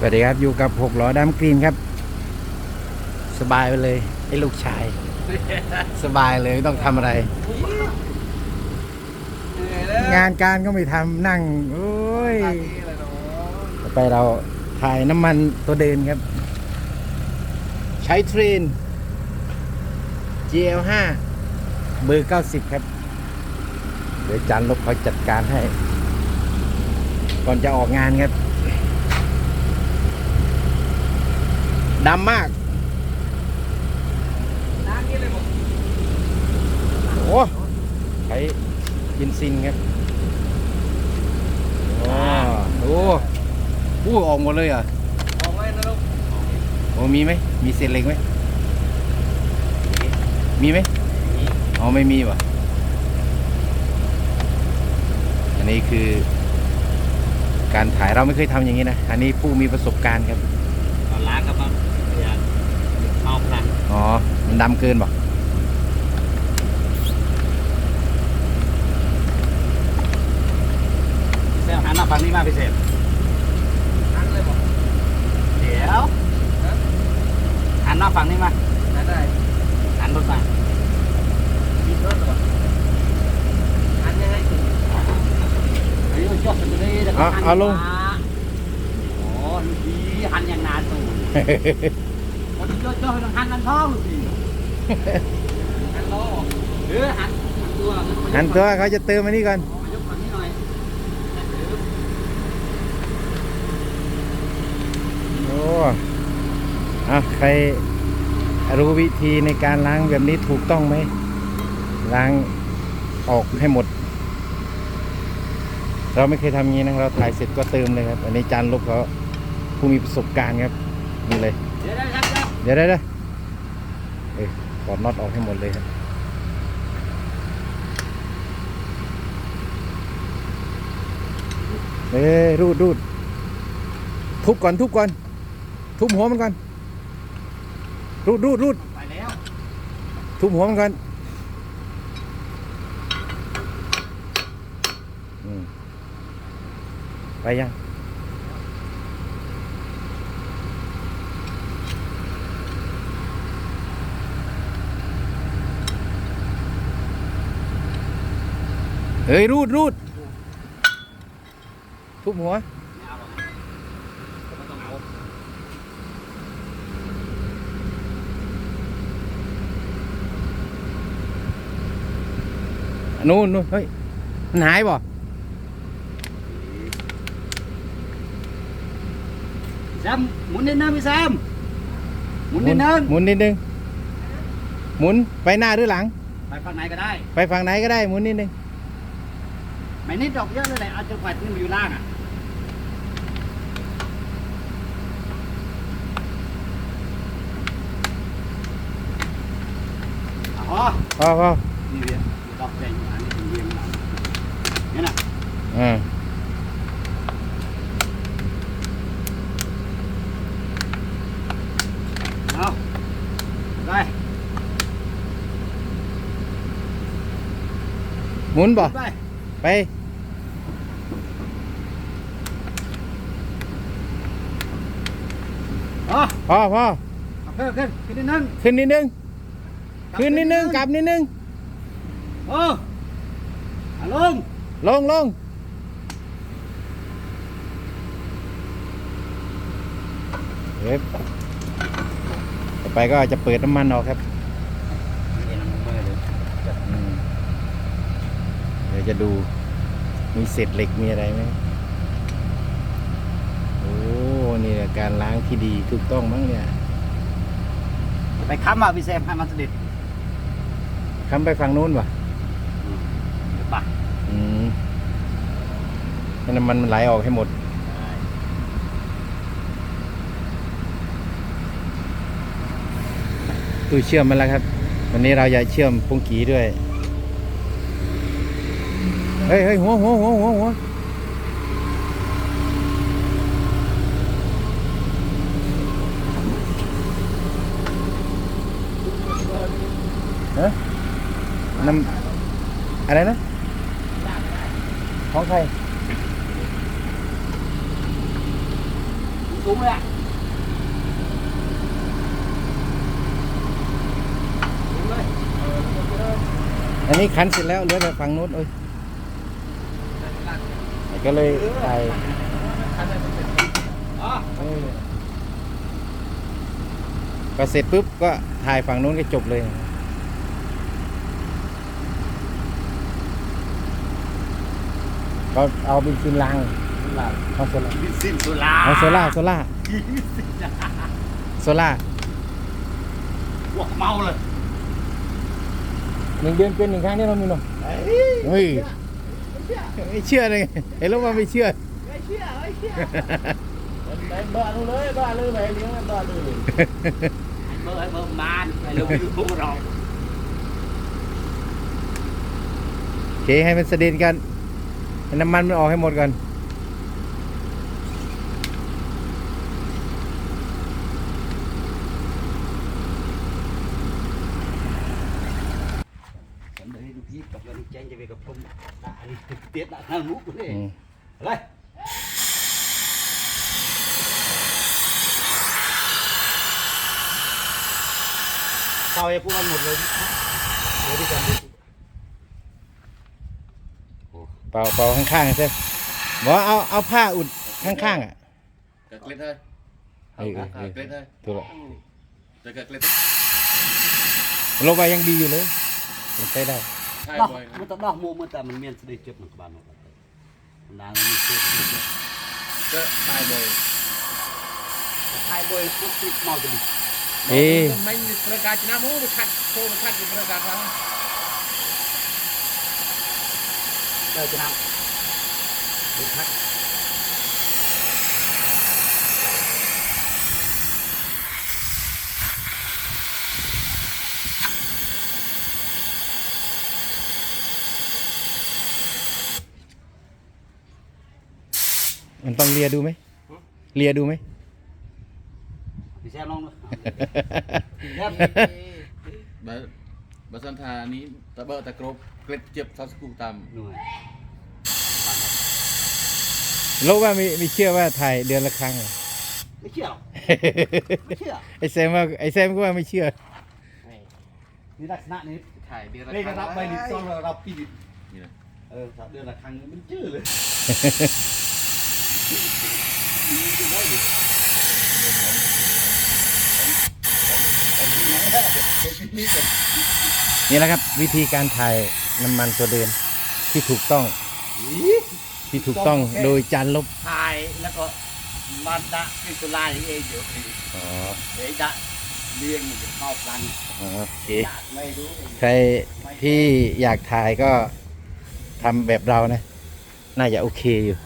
สวัสดีครับ อยู่กับหกล้อดำกรีนครับ สบายไปเลยไอ้ลูกชาย สบายเลยไม่ต้องทำอะไร งานการก็ไม่ทำนั่ง โอ้ยต่อไปเราถ่ายน้ำมันตัวเดินครับ ใช้เทรน GL5 เบอร์ 90 ครับ เดี๋ยวจานลบเขาจัดการให้ ก่อนจะออกงานครับ ดำมากโอ้ใช้ยินซินครับโอ้โหพูดออกหมดเลยเหรอะโอ้มีไหมมีเศษเหล็กไหมมีไหมอ๋อไม่มีวะอันนี้คือการถ่ายเราไม่เคยทำอย่างนี้นะ อันนี้ผู้มีประสบการณ์ครับ ตอนล้างครับมันอย่าเอาพลัง อ๋อ มัน ดำเกินป่ะเส้นหันมาฝั่งนี้มาพิเศษหันเลยบอกเดี๋ยวหันมาฝั่งนี้มาได้หันรถมามีรถหรอหันยังไงเฮ้ยชอบเป็นตัวนี้แล้วก็หันมาโอ้ดีหันอย่างนาสูงคนที่ชอบต้อง หันนันท้องสิหันล้อหรือหันหันตัวหันตัวเขาจะเติมอันนี้ก่อนยกฝั่งนี้หน่อยโอ้อะใครรู้วิธีในการล้างแบบนี้ถูกต้องไหมล้างออกให้หมด เราไม่เคยทำอย่างนี้นะเราถ่ายเสร็จก็เติมเลยครับ อันนี้จานลบเขาผู้มีประสบการณ์ครับนี่เลย เดี๋ยวได้ครับเดี๋ยวเดี๋ยวได้ได้เอ้ยถ อดน็อตออกให้หมดเลยครับเอ้ยรูดรูดทุบก่อนทุบก่อน ทุบหัวมันก่อน รูดรูดรูดไปแล้ว ทุบหัวมันก่อนอืมไปยัง เฮ้ย รูดรูดทุบหัวไม่เอาหรอกนะไม่ต้องเอานู่นนู่นเฮ้ย มันหายบ่แซมหมุนนิดนึงพี่แซมหมุนนิดนึงหมุนนิดนึงหมุนไปหน้าหรือหลัง ไปฝั่งไหนก็ได้ ไปฝั่งไหนก็ได้หมุนนิดนึง ไม่นิดดอกเยอะเลยแหละเอาจังหวัดนี่มันอยู่ล่างอะอ๋อพอพอนี่เรียนดอกแดงอันนี้เป็นเรียนมาเนี่ยนะอ่าเอาได้ หมุนบ่ไป ไป อ๋อพอพอเอาเพิ่มขึ้นขึ้นนิดนึงขึ้นนิดนึงขึ้นนิดนึงกลับนิดนึงโอ้อะลงลงลงเฮ้ยต่อไปก็จะเปิดน้ำมันออกครับอืมเดี๋ยวจะดูมีเศษเหล็กมีอะไรไหมโอ้ นี่แหละการล้างที่ดีถูกต้องมั้งเนี่ยไปค้ำอะพี่แซมให้มันสนิทคำไปฝั่งนู้นวะเดี๋ยวไปอืมให้น้ำมันมันไหลออกให้หมด ตู้เชื่อมมาแล้วครับ วันนี้เราจะเชื่อมปุงกีด้วย เฮ้ยเฮ้ยหัวหัวหัวหัวหัว ฮะน้ำอะไรนะของใครสสูงเลยอะสูงเลยอันนี้ขันเสร็จแล้วเหลือแต่ฝั่งนู้นเอ้ยก็เลยถ่ายอ๋อเออก็เสร็จปุ๊บก็ถ่ายฝั่งนู้นก็จบเลย ก็เอาบินซินลังเอาโซล่าบินซินโซลาเอาโซล่าโซล่าบินซินโซล่าพวกเมาเลยหนึ่งเดือนเป็นหนึ่งครั้งเนี่ยเรามีหนอเฮ้ยเฮ้ยไม่เชื่อเลยเห็นแล้วว่าไม่เชื่อไม่เชื่อไม่เชื่อเป็นบ้าเลยบ้าเลยไปเลี้ยงบ้าเลยไอ้เบอร์ไอ้เบอร์มานไอ้ลูกยูทูบเราโอเคให้มันเสด็จกันให้ น้ำมันมันออกให้หมดก่อนผมได้ดูพี่กับยอนแจ้งจะไปกับผมด่านี่เตี้ยด่าหน้ามุกเลยอืมอะไรเข้าไอ้พวกมันหมดเลยเดี๋ยวพี่จำดู เป่าเป่าข้างๆใช่บอกว่าเอาเอาผ้าอุดข้างๆอะ Cật lên thôi. Ừ, ừ, Cật ừ. lên thôi. ถูกแล้ว Rồi cật lên thôi. ลงไปยังดีอยู่เลยยังใช้ได้ Hai ดอก bồi. มันต้องดอกมูมันแต่มันเมียนสะดือเจ็บหนักบ้านมันนางมีเสื้อ Cật hai bồi. ไทยบอยพวกที่เมาจะดิเอ๊ะ Mình phải gạt nam mũ, phải khát, cô phải khát thì phải gạt ra. เจอจะนำดูพักมันต้องเลียดูไหมเลียดูไหมพี่แซ่ลองดูแซ่ Bà bà sân thà ní ta bơ ta crop clip chụp sao sku tam หน่วยลบว่าไม่ไม่เชื่อว่าถ่ายเดือนละครั้งเหรอ ไม่เชื่อหรอกไม่เชื่อไอแซมว่าไอแซมก็ว่าไม่เชื่อ นี่ลักษณะนี้ thải bia เลขกระรับไปดิซ่อนเราปีดิ như này เออครับเดือนละครั้งมันชื่อเลยนี่ แหละครับ วิธีการถ่ายน้ำมันตัวเดิมที่ถูกต้อง ที่ถูกต้องโดยจานลบถ่ายแล้วก็มาดะพิสุลาอย่างเองอยู่อ๋อเดี๋ยวดะเลี้ยงมันจะเข้ากันโอเคดะไม่รู้ใครที่อยากถ่ายก็ทำแบบเรานะ น่าจะโอเคอยู่